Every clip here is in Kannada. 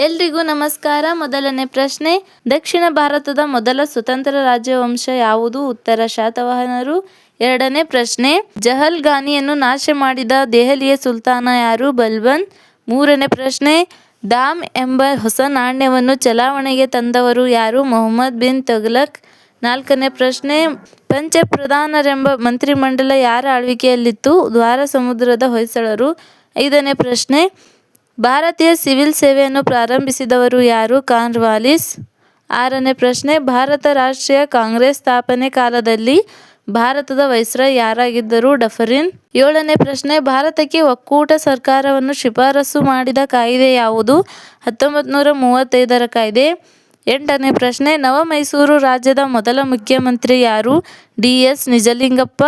ಎಲ್ರಿಗೂ ನಮಸ್ಕಾರ. ಮೊದಲನೇ ಪ್ರಶ್ನೆ, ದಕ್ಷಿಣ ಭಾರತದ ಮೊದಲ ಸ್ವತಂತ್ರ ರಾಜವಂಶ ಯಾವುದು? ಉತ್ತರ ಶಾತವಾಹನರು. ಎರಡನೇ ಪ್ರಶ್ನೆ ಜಹಲ್ಗಾನಿಯನ್ನು ನಾಶ ಮಾಡಿದ ದೆಹಲಿಯ ಸುಲ್ತಾನ ಯಾರು? ಬಲ್ಬನ್. ಮೂರನೇ ಪ್ರಶ್ನೆ, ದಾಮ್ ಎಂಬ ಹೊಸ ನಾಣ್ಯವನ್ನು ಚಲಾವಣೆಗೆ ತಂದವರು ಯಾರು? ಮೊಹಮ್ಮದ್ ಬಿನ್ ತಗ್ಲಕ್. ನಾಲ್ಕನೇ ಪ್ರಶ್ನೆ, ಪಂಚಪ್ರಧಾನರೆಂಬ ಮಂತ್ರಿಮಂಡಲ ಯಾರ ಆಳ್ವಿಕೆಯಲ್ಲಿತ್ತು? ದ್ವಾರ ಸಮುದ್ರದ ಹೊಯ್ಸಳರು. ಐದನೇ ಪ್ರಶ್ನೆ ಭಾರತೀಯ ಸಿವಿಲ್ ಸೇವೆಯನ್ನು ಪ್ರಾರಂಭಿಸಿದವರು ಯಾರು? ಕಾರ್ನ್ವಾಲಿಸ್ ಆರನೇ ಪ್ರಶ್ನೆ, ಭಾರತ ರಾಷ್ಟ್ರೀಯ ಕಾಂಗ್ರೆಸ್ ಸ್ಥಾಪನೆ ಕಾಲದಲ್ಲಿ ಭಾರತದ ವೈಸ್ರಾಯ್ ಯಾರಾಗಿದ್ದರು? ಡಫರಿನ್. ಏಳನೇ ಪ್ರಶ್ನೆ, ಭಾರತಕ್ಕೆ ಒಕ್ಕೂಟ ಸರ್ಕಾರವನ್ನು ಶಿಫಾರಸು ಮಾಡಿದ ಕಾಯ್ದೆ ಯಾವುದು? ಹತ್ತೊಂಬತ್ತು ನೂರ ಮೂವತ್ತೈದರ ಕಾಯ್ದೆ. ಎಂಟನೇ ಪ್ರಶ್ನೆ, ನವಮೈಸೂರು ರಾಜ್ಯದ ಮೊದಲ ಮುಖ್ಯಮಂತ್ರಿ ಯಾರು? D S Nijalingappa.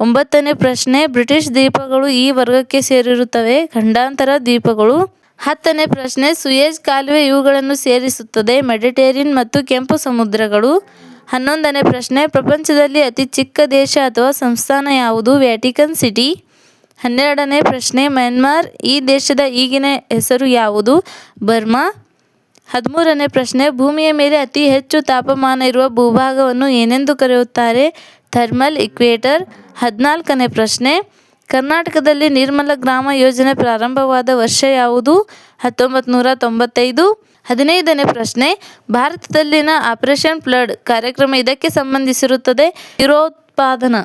ಒಂಬತ್ತನೇ ಪ್ರಶ್ನೆ, ಬ್ರಿಟಿಷ್ ದ್ವೀಪಗಳು ಈ ವರ್ಗಕ್ಕೆ ಸೇರಿರುತ್ತವೆ. ಖಂಡಾಂತರ ದ್ವೀಪಗಳು ಹತ್ತನೇ ಪ್ರಶ್ನೆ, ಸುಯೇಜ್ ಕಾಲುವೆ ಇವುಗಳನ್ನು ಸೇರಿಸುತ್ತದೆ. ಮೆಡಿಟೇರಿಯನ್ ಮತ್ತು ಕೆಂಪು ಸಮುದ್ರಗಳು. ಹನ್ನೊಂದನೇ ಪ್ರಶ್ನೆ, ಪ್ರಪಂಚದಲ್ಲಿ ಅತಿ ಚಿಕ್ಕ ದೇಶ ಅಥವಾ ಸಂಸ್ಥಾನ ಯಾವುದು? Vatican City. ಹನ್ನೆರಡನೇ ಪ್ರಶ್ನೆ, ಮ್ಯಾನ್ಮಾರ್. ಈ ದೇಶದ ಈಗಿನ ಹೆಸರು ಯಾವುದು? ಬರ್ಮಾ. ಹದಿಮೂರನೇ ಪ್ರಶ್ನೆ, ಭೂಮಿಯ ಮೇಲೆ ಅತಿ ಹೆಚ್ಚು ತಾಪಮಾನ ಇರುವ ಭೂಭಾಗವನ್ನು ಏನೆಂದು ಕರೆಯುತ್ತಾರೆ? Thermal equator. ಹದಿನಾಲ್ಕನೇ ಪ್ರಶ್ನೆ, ಕರ್ನಾಟಕದಲ್ಲಿ ನಿರ್ಮಲ ಗ್ರಾಮ ಯೋಜನೆ ಪ್ರಾರಂಭವಾದ ವರ್ಷ ಯಾವುದು? ಹತ್ತೊಂಬತ್ತು ನೂರ ತೊಂಬತ್ತೈದು ಹದಿನೈದನೇ ಪ್ರಶ್ನೆ, ಭಾರತದಲ್ಲಿನ ಆಪರೇಷನ್ ಫ್ಲಡ್ ಕಾರ್ಯಕ್ರಮ ಇದಕ್ಕೆ ಸಂಬಂಧಿಸಿರುತ್ತದೆ? ಕ್ಷೀರೋತ್ಪಾದನ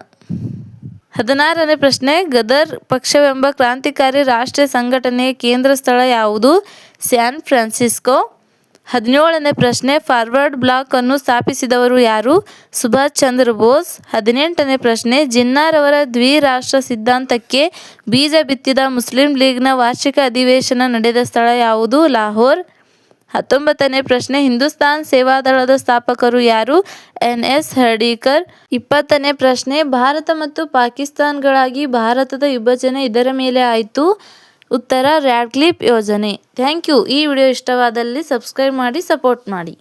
ಹದಿನಾರನೇ ಪ್ರಶ್ನೆ, ಗದರ್ ಪಕ್ಷವೆಂಬ ಕ್ರಾಂತಿಕಾರಿ ರಾಷ್ಟ್ರೀಯ ಸಂಘಟನೆಯ ಕೇಂದ್ರ ಸ್ಥಳ ಯಾವುದು? San Francisco. ಹದಿನೇಳನೇ ಪ್ರಶ್ನೆ, ಫಾರ್ವರ್ಡ್ ಬ್ಲಾಕ್ ಅನ್ನು ಸ್ಥಾಪಿಸಿದವರು ಯಾರು? ಸುಭಾಷ್ ಚಂದ್ರ ಬೋಸ್. ಹದಿನೆಂಟನೇ ಪ್ರಶ್ನೆ ಜಿನ್ನಾರವರ ದ್ವಿರಾಷ್ಟ್ರ ಸಿದ್ಧಾಂತಕ್ಕೆ ಬೀಜ ಬಿತ್ತಿದ ಮುಸ್ಲಿಂ ಲೀಗ್ನ ವಾರ್ಷಿಕ ಅಧಿವೇಶನ ನಡೆದ ಸ್ಥಳ ಯಾವುದು? ಲಾಹೋರ್. ಹತ್ತೊಂಬತ್ತನೇ ಪ್ರಶ್ನೆ, ಹಿಂದೂಸ್ತಾನ್ ಸೇವಾದಳದ ಸ್ಥಾಪಕರು ಯಾರು? N S Hardikar. ಇಪ್ಪತ್ತನೇ ಪ್ರಶ್ನೆ, ಭಾರತ ಮತ್ತು ಪಾಕಿಸ್ತಾನ್ಗಳಾಗಿ ಭಾರತದ ವಿಭಜನೆ ಇದರ ಮೇಲೆ ಆಯಿತು. ಉತ್ತರ ರ್ಯಾಡ್ಕ್ಲಿಫ್ ಯೋಜನೆ. Thank you. ಈ ವಿಡಿಯೋ ಇಷ್ಟವಾದಲ್ಲಿ ಸಬ್ಸ್ಕ್ರೈಬ್ ಮಾಡಿ ಸಪೋರ್ಟ್ ಮಾಡಿ.